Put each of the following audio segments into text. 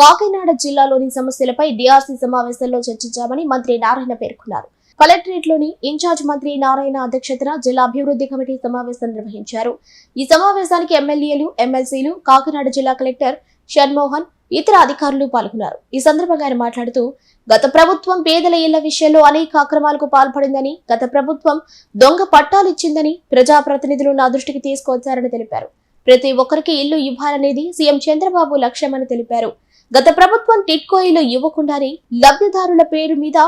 కాకినాడ జిల్లాలోని సమస్యలపై డిఆర్సీ సమావేశంలో చర్చించామని మంత్రి నారాయణ పేర్కొన్నారు. కలెక్టరేట్లోని ఇన్ఛార్జ్ మంత్రి నారాయణ అధ్యక్షతన జిల్లా అభివృద్ధి కమిటీ సమావేశం నిర్వహించారు. ఈ సమావేశానికి ఎమ్మెల్యేలు ఎమ్మెల్సీలు కాకినాడ జిల్లా కలెక్టర్ షణ్మోహన్ ఇతర అధికారులు పాల్గొన్నారు. ఈ సందర్భంగా ఆయన మాట్లాడుతూ గత ప్రభుత్వం పేదల ఇళ్ళ విషయంలో అనేక అక్రమాలకు పాల్పడిందని గత ప్రభుత్వం దొంగ పట్టాలిచ్చిందని ప్రజాప్రతినిధులు నా దృష్టికి తీసుకొచ్చారని తెలిపారు. ప్రతి ఒక్కరికి ఇల్లు ఇవ్వాలనేది సీఎం చంద్రబాబు లక్ష్యమని తెలిపారు. గత ప్రభుత్వం టిట్కోయిలో ఇల్లు ఇవ్వకుండానే లబ్ధిదారుల పేరు మీద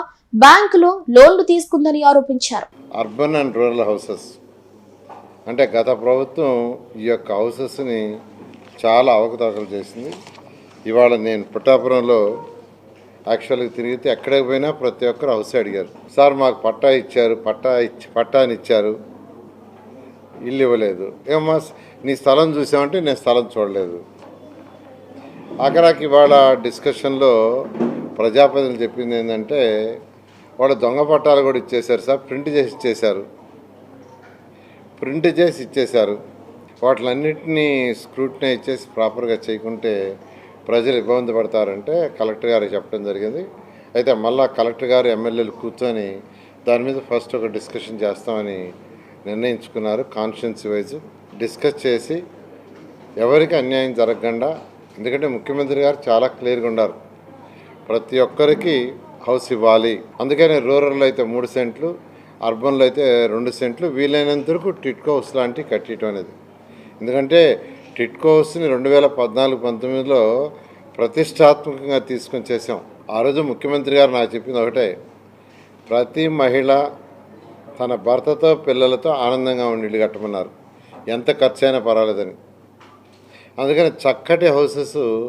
బ్యాంకులో లోన్లు తీసుకుందని ఆరోపించారు. అర్బన్ అండ్ రూరల్ హౌసెస్ అంటే గత ప్రభుత్వం ఈ యొక్క హౌసెస్ని చాలా అవకతవకలు చేసింది. ఇవాళ నేను పుట్టాపురంలో యాక్చువల్గా తిరిగితే ఎక్కడికి పోయినా ప్రతి ఒక్కరు హౌస్ అడిగారు. సార్ మాకు పట్టా ఇచ్చారు పట్టా ఇచ్చి పట్టాని ఇచ్చారు. ఇల్లు ఇవ్వలేదు. ఏమో నీ స్థలం చూసామంటే నేను స్థలం చూడలేదు. ఆఖరాకి ఇవాళ డిస్కషన్లో ప్రజాప్రతినిధులు చెప్పింది ఏంటంటే వాళ్ళు దొంగ పట్టాలు కూడా ఇచ్చేశారు సార్ ప్రింట్ చేసి ఇచ్చేశారు. ప్రింట్ చేసి ఇచ్చేశారు. వాటిలన్నింటినీ స్క్రూటినైజ్ చేసి ప్రాపర్గా చేయకుంటే ప్రజలు ఇబ్బంది పడతారంటే కలెక్టర్ గారికి చెప్పడం జరిగింది. అయితే మళ్ళా కలెక్టర్ గారు ఎమ్మెల్యేలు కూర్చొని దాని మీద ఫస్ట్ ఒక డిస్కషన్ చేస్తామని నిర్ణయించుకున్నారు. కాన్షియన్స్ వైజ్ డిస్కస్ చేసి ఎవరికి అన్యాయం జరగకుండా ఎందుకంటే ముఖ్యమంత్రి గారు చాలా క్లియర్గా ఉన్నారు. ప్రతి ఒక్కరికి హౌస్ ఇవ్వాలి. అందుకని రూరల్లో అయితే మూడు సెంట్లు అర్బన్లో అయితే రెండు సెంట్లు వీలైనంత వరకు టిట్కో హౌస్ లాంటివి కట్టడం అనేది. ఎందుకంటే టిట్కో హౌస్ని రెండు వేల పద్నాలుగు పంతొమ్మిదిలో ప్రతిష్టాత్మకంగా తీసుకొని చేసాం ఆ రోజు ముఖ్యమంత్రి గారు నాకు చెప్పింది ఒకటే ప్రతి మహిళ తన భర్తతో పిల్లలతో ఆనందంగా ఉండి ఇల్లు కట్టమన్నారు. ఎంత ఖర్చు అయినా పర్వాలేదని. అందుకని చక్కటి హౌసెస్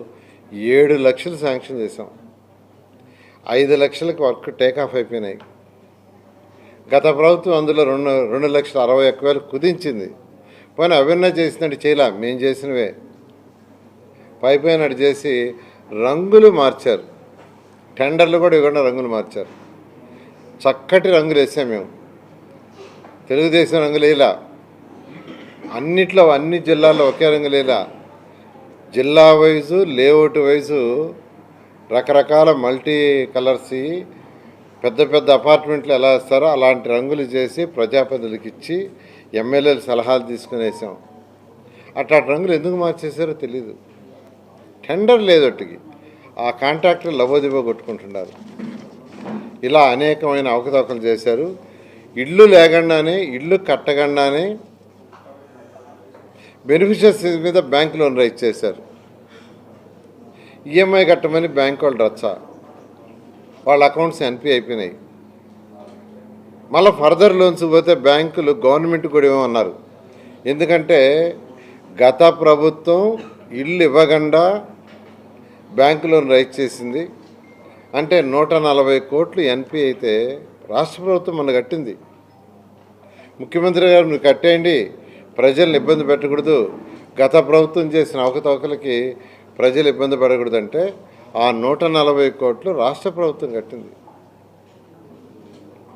ఏడు లక్షలు శాంక్షన్ చేసాం ఐదు లక్షలకు వర్క్ టేక్ ఆఫ్ అయిపోయినాయి. గత ప్రభుత్వం అందులో రెండు రెండు లక్షల అరవై ఒక్క వేలు కుదించింది. పోయినా అవన్నీ చేసినట్టు చేయలే మేము చేసినవే. పైపోయినట్టు అటు చేసి రంగులు మార్చారు. టెండర్లు కూడా ఇవ్వకుండా రంగులు మార్చారు. చక్కటి రంగులు వేసాం మేము. తెలుగుదేశం రంగులు వేయలా. అన్నిట్లో అన్ని జిల్లాల్లో ఒకే రంగులు వేయలా. జిల్లా వైజు లేఅవుట్ వైజు రకరకాల మల్టీ కలర్స్ పెద్ద పెద్ద అపార్ట్మెంట్లు ఎలా వేస్తారో అలాంటి రంగులు చేసి ప్రజాప్రతినిధులకు ఇచ్చి ఎమ్మెల్యేలు సలహాలు తీసుకునేసాం అట్లా రంగులు ఎందుకు మార్చేసారో తెలీదు. టెండర్ లేదొట్టికి ఆ కాంట్రాక్టర్ లవోదిబో కొట్టుకుంటున్నారు. ఇలా అనేకమైన అవకతవకలు చేశారు. ఇల్లు లేకుండానే ఇల్లు కట్టకుండానే బెనిఫిషియర్స్ మీద బ్యాంక్ లోన్ రైజ్ చేశారు. ఈఎంఐ కట్టమని బ్యాంక్ వాళ్ళు రచ్చ. వాళ్ళ అకౌంట్స్ ఎన్పి అయిపోయినాయి. మళ్ళీ ఫర్దర్ లోన్స్ పోతే బ్యాంకులు గవర్నమెంట్ కూడా ఇవ్వమన్నారు. ఎందుకంటే గత ప్రభుత్వం ఇల్లు ఇవ్వకుండా బ్యాంకు లోన్ రైజ్ చేసింది. అంటే నూట నలభై కోట్లు ఎన్పి అయితే రాష్ట్ర ప్రభుత్వం మన కట్టింది. ముఖ్యమంత్రి గారు మీరు కట్టేయండి. ప్రజల్ని ఇబ్బంది పెట్టకూడదు. గత ప్రభుత్వం చేసిన అవకతవకలకి ప్రజలు ఇబ్బంది పడకూడదు అంటే ఆ నూట నలభై కోట్లు రాష్ట్ర ప్రభుత్వం కట్టింది.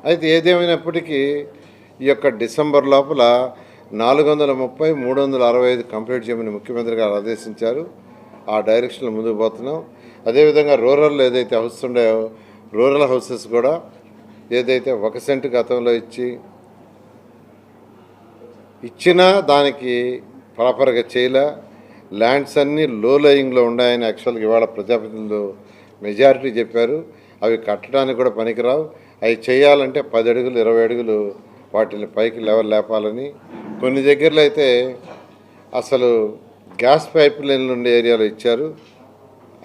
అయితే ఏదేమైనప్పటికీ ఈ యొక్క డిసెంబర్ లోపల నాలుగు వందల ముప్పై మూడు వందల అరవై ఐదు కంప్లీట్ చేయమని ముఖ్యమంత్రి గారు ఆదేశించారు. ఆ డైరెక్షన్లో ముందుకు పోతున్నాం. అదేవిధంగా రూరల్లో ఏదైతే హౌస్ ఉన్నాయో రూరల్ హౌసెస్ కూడా ఏదైతే ఒక సెంటు గతంలో ఇచ్చి ఇచ్చినా దానికి ప్రాపర్గా చేయలే. ల్యాండ్స్ అన్నీ లో లయింగ్లో ఉన్నాయని యాక్చువల్గా ఇవాళ ప్రజాప్రతినిధులు మెజారిటీ చెప్పారు. అవి కట్టడానికి కూడా పనికిరావు. అవి చేయాలంటే పది అడుగులు ఇరవై అడుగులు వాటిని పైకి లెవెల్ లేపాలని. కొన్ని దగ్గరలో అయితే అసలు గ్యాస్ పైప్ లైన్లు ఉండే ఏరియాలో ఇచ్చారు.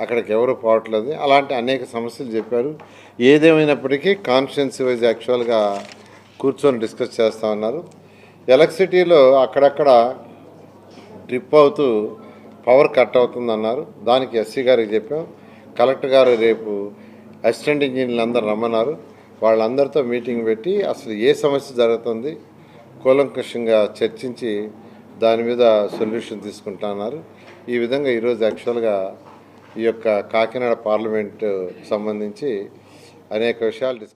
అక్కడికి ఎవరు పోవట్లేదు. అలాంటి అనేక సమస్యలు చెప్పారు. ఏదేమైనప్పటికీ కాన్స్టిట్యున్సీ వైజ్ యాక్చువల్గా కూర్చొని డిస్కస్ చేస్తా ఉన్నారు. ఎలక్ట్రిసిటీలో అక్కడక్కడ డ్రిప్ అవుతూ పవర్ కట్ అవుతుందన్నారు. దానికి ఎస్సీ గారికి చెప్పాం. కలెక్టర్ గారు రేపు అసిస్టెంట్ ఇంజనీర్లు అందరు రమ్మన్నారు. వాళ్ళందరితో మీటింగ్ పెట్టి అసలు ఏ సమస్య జరుగుతుంది కూలంకషంగా చర్చించి దాని మీద సొల్యూషన్ తీసుకుంటా అన్నారు. ఈ విధంగా ఈరోజు యాక్చువల్గా ఈ యొక్క కాకినాడ పార్లమెంటు సంబంధించి అనేక విషయాలు డిస్కస్